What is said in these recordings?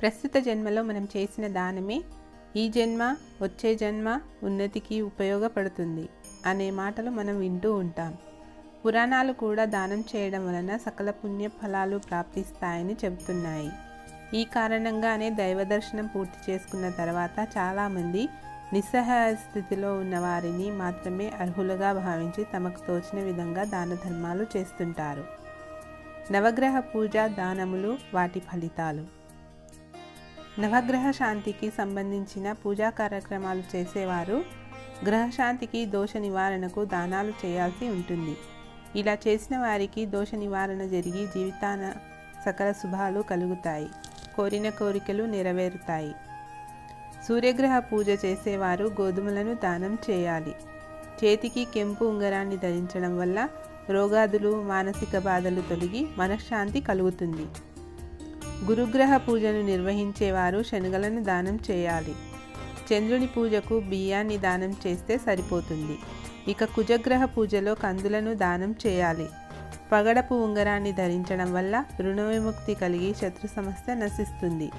ప్రస్తుత జన్మలో మనం చేసిన దానమే ఈ జన్మ వచ్చే జన్మ ఉన్నతికి ఉపయోగపడుతుంది అనే మాటలు మనం వింటూ ఉంటాం. పురాణాలు కూడా దానం చేయడం వలన సకల పుణ్య ఫలాలు ప్రాప్తిస్తాయని చెబుతున్నాయి. ఈ కారణంగానే దైవ దర్శనం పూర్తి చేసుకున్న తర్వాత చాలామంది నిస్సహాయ స్థితిలో ఉన్న వారిని మాత్రమే అర్హులుగా భావించి తమకు తోచిన విధంగా దాన ధర్మాలు చేస్తుంటారు. నవగ్రహ పూజ దానములు వాటి ఫలితాలు. నవగ్రహ శాంతికి సంబంధించిన పూజా కార్యక్రమాలు చేసేవారు. గ్రహశాంతికి దోష నివారణకు దానాలు చేయాల్సి ఉంటుంది. ఇలా చేసిన వారికి దోష నివారణ జరిగి జీవితాన సకల శుభాలు కలుగుతాయి. కోరిన కోరికలు నెరవేరుతాయి. సూర్యగ్రహ పూజ చేసేవారు గోధుమలను దానం చేయాలి. చేతికి కెంపు ఉంగరాన్ని ధరించడం వల్ల రోగాదులు మానసిక బాధలు తొలగి మనశ్శాంతి కలుగుతుంది. గురుగ్రహ పూజను నిర్వహించేవారు శనగలను దానం చేయాలి. చంద్రుని పూజకు బియ్యాన్ని దానం చేస్తే సరిపోతుంది. ఇక కుజగ్రహ పూజలో కందులను దానం చేయాలి. పగడపు ఉంగరాన్ని ధరించడం వల్ల రుణ విముక్తి కలిగి శత్రు సమస్య నశిస్తుంది.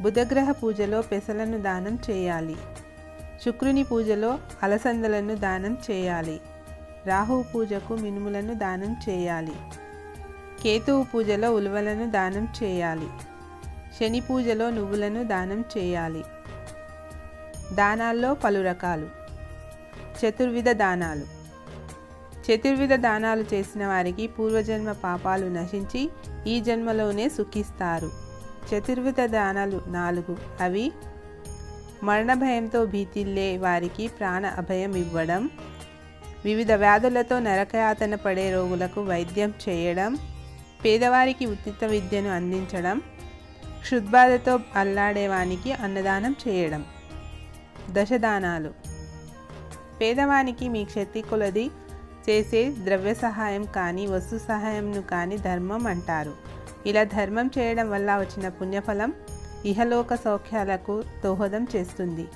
బుధగ్రహ పూజలో పెసలను దానం చేయాలి. శుక్రుని పూజలో అలసందలను దానం చేయాలి. రాహువు పూజకు మినుములను దానం చేయాలి. కేతువు పూజలో ఉలువలను దానం చేయాలి. శని పూజలో నువ్వులను దానం చేయాలి. దానాల్లో పలు రకాలు. చతుర్విధ దానాలు. చతుర్విధ దానాలు చేసిన వారికి పూర్వజన్మ పాపాలు నశించి ఈ జన్మలోనే సుఖిస్తారు. చతుర్విధ దానాలు నాలుగు. అవి మరణ భయంతో భీతిల్లే వారికి ప్రాణ అభయం ఇవ్వడం వివిధ వ్యాధులతో నరకయాతన పడే రోగులకు వైద్యం చేయడం పేదవారికి ఉచిత విద్యను అందించడం క్షుద్బాధతో అల్లాడేవానికి అన్నదానం చేయడం. దశదానాలు. పేదవానికి మీ క్షతి కొలది చేసే ద్రవ్య సహాయం కానీ వస్తు సహాయంను కానీ ధర్మం అంటారు. ఇలా ధర్మం చేయడం వల్ల వచ్చిన పుణ్యఫలం ఇహలోక సౌఖ్యాలకు దోహదం చేస్తుంది.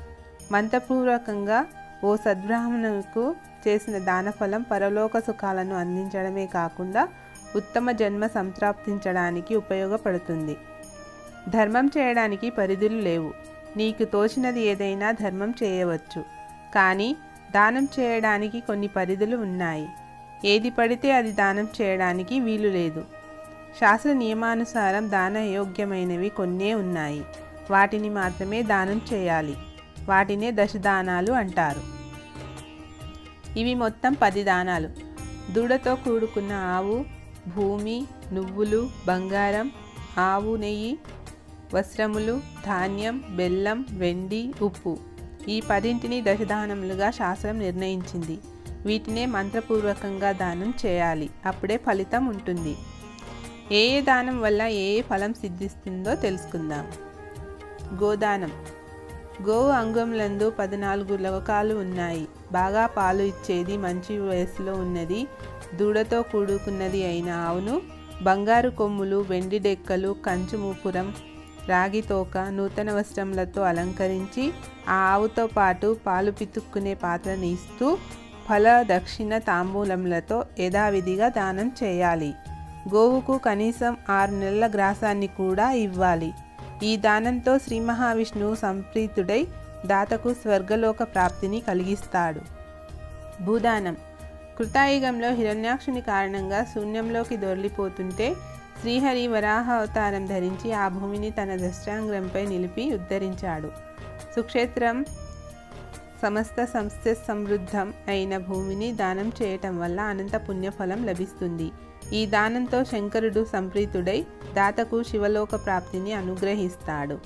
మంత్రపూర్వకంగా ఓ సద్బ్రాహ్మణుకు చేసిన దానఫలం పరలోక సుఖాలను అందించడమే కాకుండా ఉత్తమ జన్మ సంప్రాప్తించడానికి ఉపయోగపడుతుంది. ధర్మం చేయడానికి పరిధులు లేవు. నీకు తోచినది ఏదైనా ధర్మం చేయవచ్చు. కానీ దానం చేయడానికి కొన్ని పరిధులు ఉన్నాయి. ఏది పడితే అది దానం చేయడానికి వీలు లేదు. శాస్త్ర నియమానుసారం దాన యోగ్యమైనవి కొన్నే ఉన్నాయి. వాటిని మాత్రమే దానం చేయాలి. వాటినే దశదానాలు అంటారు. ఇవి మొత్తం పది దానాలు. దూడతో కూడుకున్న ఆవు భూమి నువ్వులు బంగారం ఆవు నెయ్యి వస్త్రములు ధాన్యం బెల్లం వెండి ఉప్పు. ఈ పదింటిని దశదానములుగా శాస్త్రం నిర్ణయించింది. వీటినే మంత్రపూర్వకంగా దానం చేయాలి. అప్పుడే ఫలితం ఉంటుంది. ఏ ఏ దానం వల్ల ఏ ఏ ఫలం సిద్ధిస్తుందో తెలుసుకుందాం. గోదానం. గోవు అంగంలందు పద్నాలుగు లోకాలు ఉన్నాయి. బాగా పాలు ఇచ్చేది మంచి వయసులో ఉన్నది దూడతో కూడుకున్నది అయిన. ఆవును బంగారు కొమ్ములు వెండి డెక్కలు కంచు మూపురం రాగి తోక నూతన వస్త్రములతో అలంకరించి ఆ ఆవుతో పాటు పాలు పితుక్కునే పాత్రని ఇస్తూ ఫల దక్షిణ తాంబూలములతో యథావిధిగా దానం చేయాలి. గోవుకు కనీసం ఆరు నెలల గ్రాసాన్ని కూడా ఇవ్వాలి. ఈ దానంతో శ్రీ మహావిష్ణువు సంప్రీతుడై దాతకు స్వర్గలోక ప్రాప్తిని కలిగిస్తాడు. భూదానం. కృతాయుగంలో హిరణ్యాక్షుని కారణంగా శూన్యంలోకి దొరిలిపోతుంటే శ్రీహరి వరాహ అవతారం ధరించి ఆ భూమిని తన దష్టాంగ్రంపై నిలిపి ఉద్ధరించాడు. సుక్షేత్రం సమస్త సంస్థ సమృద్ధం అయిన భూమిని దానం చేయటం వల్ల అనంత పుణ్యఫలం లభిస్తుంది. ఈ దానంతో శంకరుడు సంప్రీతుడై దాతకు శివలోక ప్రాప్తిని అనుగ్రహిస్తాడు.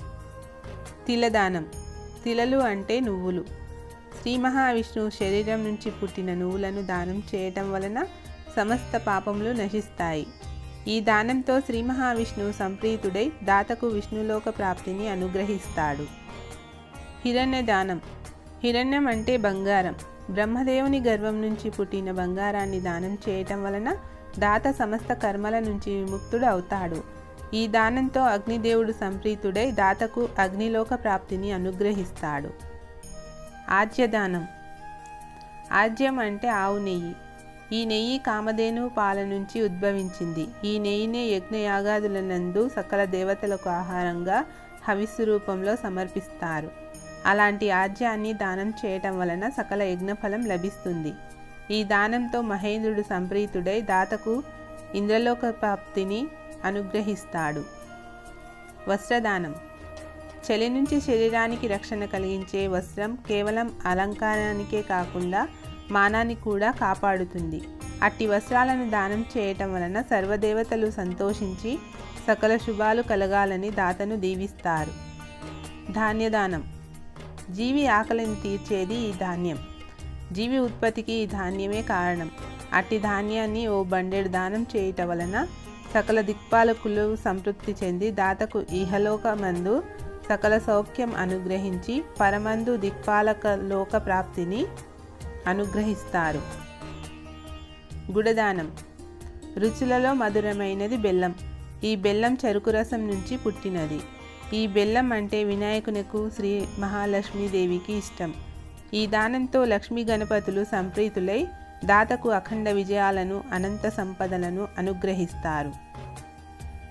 తిలదానం. తిలలు అంటే నువ్వులు. శ్రీ మహావిష్ణువు శరీరం నుంచి పుట్టిన నువ్వులను దానం చేయటం వలన సమస్త పాపములు నశిస్తాయి. ఈ దానంతో శ్రీ మహావిష్ణువు సంప్రీతుడై దాతకు విష్ణులోక ప్రాప్తిని అనుగ్రహిస్తాడు. హిరణ్య దానం. హిరణ్యం అంటే బంగారం. బ్రహ్మదేవుని గర్వం నుంచి పుట్టిన బంగారాన్ని దానం చేయటం వలన దాత సమస్త కర్మల నుంచి విముక్తుడు అవుతాడు. ఈ దానంతో అగ్నిదేవుడు సంప్రీతుడై దాతకు అగ్నిలోక ప్రాప్తిని అనుగ్రహిస్తాడు. ఆజ్యదానం. ఆజ్యం అంటే ఆవు నెయ్యి. ఈ నెయ్యి కామధేను పాల నుంచి ఉద్భవించింది. ఈ నెయ్యినే యజ్ఞయాగాదులనందు సకల దేవతలకు ఆహారంగా హవిస్సు రూపంలో సమర్పిస్తారు. అలాంటి ఆజ్యాన్ని దానం చేయటం వలన సకల యజ్ఞఫలం లభిస్తుంది. ఈ దానంతో మహేంద్రుడు సంప్రీతుడై దాతకు ఇంద్రలోక ప్రాప్తిని అనుగ్రహిస్తాడు. వస్త్రదానం. చలి నుంచి శరీరానికి రక్షణ కలిగించే వస్త్రం కేవలం అలంకారానికే కాకుండా మానాన్ని కూడా కాపాడుతుంది. అట్టి వస్త్రాలను దానం చేయటం వలన సర్వదేవతలు సంతోషించి సకల శుభాలు కలగాలని దాతను దీవిస్తారు. ధాన్యదానం. జీవి ఆకలిని తీర్చేది ఈ ధాన్యం. జీవి ఉత్పత్తికి ఈ ధాన్యమే కారణం. అట్టి ధాన్యాన్ని ఓ బండెడు దానం చేయటం వలన సకల దిక్పాలకులు సంతృప్తి చెంది దాతకు ఇహలోకమందు సకల సౌఖ్యం అనుగ్రహించి పరమందు దిక్పాలక లోక ప్రాప్తిని అనుగ్రహిస్తారు. గుడదానం. రుచులలో మధురమైనది బెల్లం. ఈ బెల్లం చెరుకు రసం నుంచి పుట్టినది. ఈ బెల్లం అంటే వినాయకునకు శ్రీ మహాలక్ష్మీదేవికి ఇష్టం. ఈ దానంతో లక్ష్మీ గణపతులు సంప్రీతులై దాతకు అఖండ విజయాలను అనంత సంపదలను అనుగ్రహిస్తారు.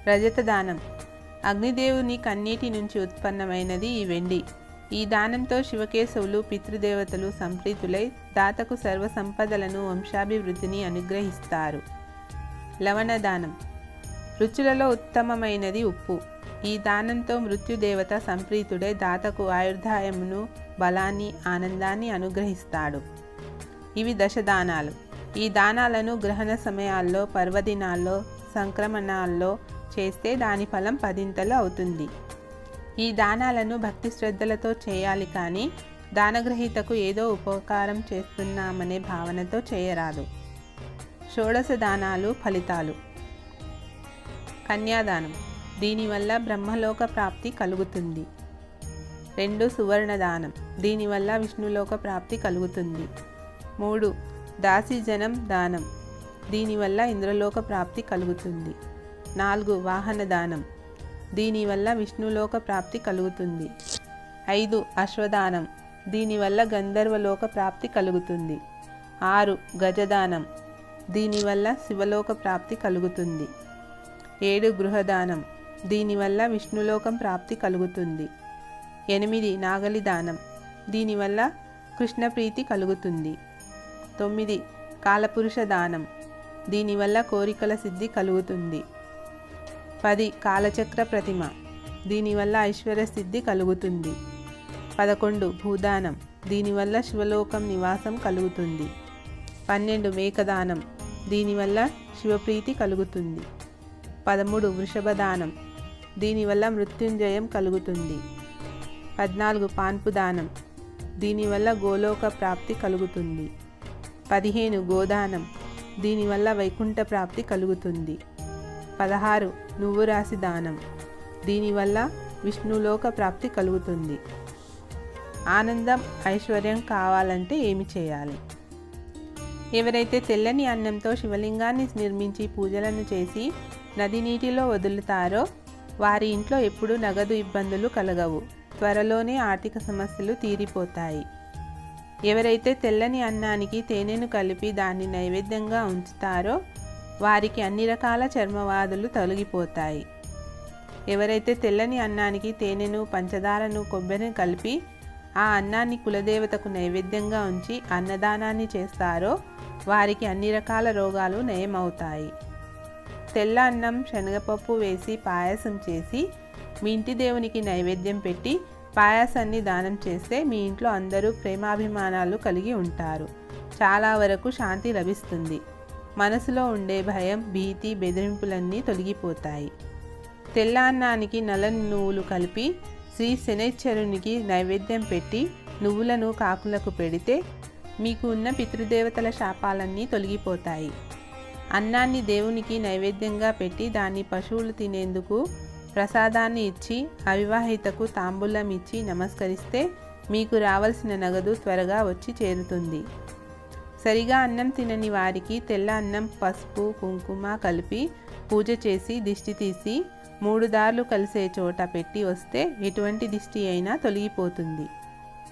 రజత దానం అగ్నిదేవుని కన్నీటి నుంచి ఉత్పన్నమైనది ఈ వెండి. ఈ దానంతో శివకేశవులు పితృదేవతలు సంప్రీతులై దాతకు సర్వ సంపదలను వంశాభివృద్ధిని అనుగ్రహిస్తారు. లవణదానం. రుచులలో ఉత్తమమైనది ఉప్పు. ఈ దానంతో మృత్యుదేవత సంప్రీతుడే దాతకు ఆయుర్దాయమును బలాన్ని ఆనందాన్ని అనుగ్రహిస్తాడు. ఇవి దశదానాలు. ఈ దానాలను గ్రహణ సమయాల్లో పర్వదినాల్లో సంక్రమణాల్లో చేస్తే దాని ఫలం పదింతలు అవుతుంది. ఈ దానాలను భక్తి శ్రద్ధలతో చేయాలి కానీ దానగ్రహీతకు ఏదో ఉపకారం చేస్తున్నామనే భావనతో చేయరాదు. షోడశ దానాలు ఫలితాలు. కన్యాదానం. దీనివల్ల బ్రహ్మలోక ప్రాప్తి కలుగుతుంది. రెండు సువర్ణదానం. దీనివల్ల విష్ణులోక ప్రాప్తి కలుగుతుంది. మూడు దాసీజనం దానం. దీనివల్ల ఇంద్రలోక ప్రాప్తి కలుగుతుంది. నాలుగు వాహన దానం. దీనివల్ల విష్ణులోక ప్రాప్తి కలుగుతుంది. ఐదు అశ్వదానం. దీనివల్ల గంధర్వలోక ప్రాప్తి కలుగుతుంది. ఆరు గజదానం. దీనివల్ల శివలోక ప్రాప్తి కలుగుతుంది. ఏడు గృహదానం దీనివల్ల విష్ణులోకం ప్రాప్తి కలుగుతుంది. ఎనిమిది నాగలి దానం దీనివల్ల కృష్ణప్రీతి కలుగుతుంది. తొమ్మిది. కాలపురుష దానం. దీనివల్ల కోరికల సిద్ధి కలుగుతుంది. పది. కాలచక్ర ప్రతిమ. దీనివల్ల ఐశ్వర్య సిద్ధి కలుగుతుంది. పదకొండు. భూదానం. దీనివల్ల శివలోకం నివాసం కలుగుతుంది. పన్నెండు. మేకదానం. దీనివల్ల శివప్రీతి కలుగుతుంది. పదమూడు. వృషభదానం. దీనివల్ల మృత్యుంజయం కలుగుతుంది. పద్నాలుగు. పాన్పు దానం దీనివల్ల గోలోక ప్రాప్తి కలుగుతుంది. పదిహేను గోదానం. దీనివల్ల వైకుంఠ ప్రాప్తి కలుగుతుంది. పదహారు నువ్వు రాసి దానం. దీనివల్ల విష్ణులోక ప్రాప్తి కలుగుతుంది. ఆనందం ఐశ్వర్యం కావాలంటే ఏమి చేయాలి? ఎవరైతే తెల్లని అన్నంతో శివలింగాన్ని నిర్మించి పూజలను చేసి నది నీటిలో వదులుతారో వారి ఇంట్లో ఎప్పుడూ నగదు ఇబ్బందులు కలగవు. త్వరలోనే ఆర్థిక సమస్యలు తీరిపోతాయి. ఎవరైతే తెల్లని అన్నానికి తేనెను కలిపి దాన్ని నైవేద్యంగా ఉంచుతారో వారికి అన్ని రకాల చర్మవాదులు తొలగిపోతాయి. ఎవరైతే తెల్లని అన్నానికి తేనెను పంచదారను కొబ్బరిని కలిపి ఆ అన్నాన్ని కులదేవతకు నైవేద్యంగా ఉంచి అన్నదానాన్ని చేస్తారో వారికి అన్ని రకాల రోగాలు నయమవుతాయి. తెల్ల అన్నం శనగపప్పు వేసి పాయసం చేసి మీ ఇంటి దేవునికి నైవేద్యం పెట్టి పాయాసాన్ని దానం చేస్తే మీ ఇంట్లో అందరూ ప్రేమాభిమానాలు కలిగి ఉంటారు. చాలా వరకు శాంతి లభిస్తుంది. మనసులో ఉండే భయం భీతి బెదిరింపులన్నీ తొలగిపోతాయి. తెల్ల అన్నానికి నల్ల నువ్వులు కలిపి శ్రీ శనేశ్వరునికి నైవేద్యం పెట్టి నువ్వులను కాకులకు పెడితే మీకు ఉన్న పితృదేవతల శాపాలన్నీ తొలగిపోతాయి. అన్నాన్ని దేవునికి నైవేద్యంగా పెట్టి దాన్ని పశువులు తినేందుకు ప్రసాదాన్ని ఇచ్చి అవివాహితకు తాంబూలం ఇచ్చి నమస్కరిస్తే మీకు రావాల్సిన నగదు త్వరగా వచ్చి చేరుతుంది. సరిగా అన్నం తినని వారికి తెల్ల అన్నం పసుపు కుంకుమ కలిపి పూజ చేసి దిష్టి తీసి మూడు దారులు కలిసే చోట పెట్టి వస్తే ఎటువంటి దిష్టి అయినా తొలగిపోతుంది.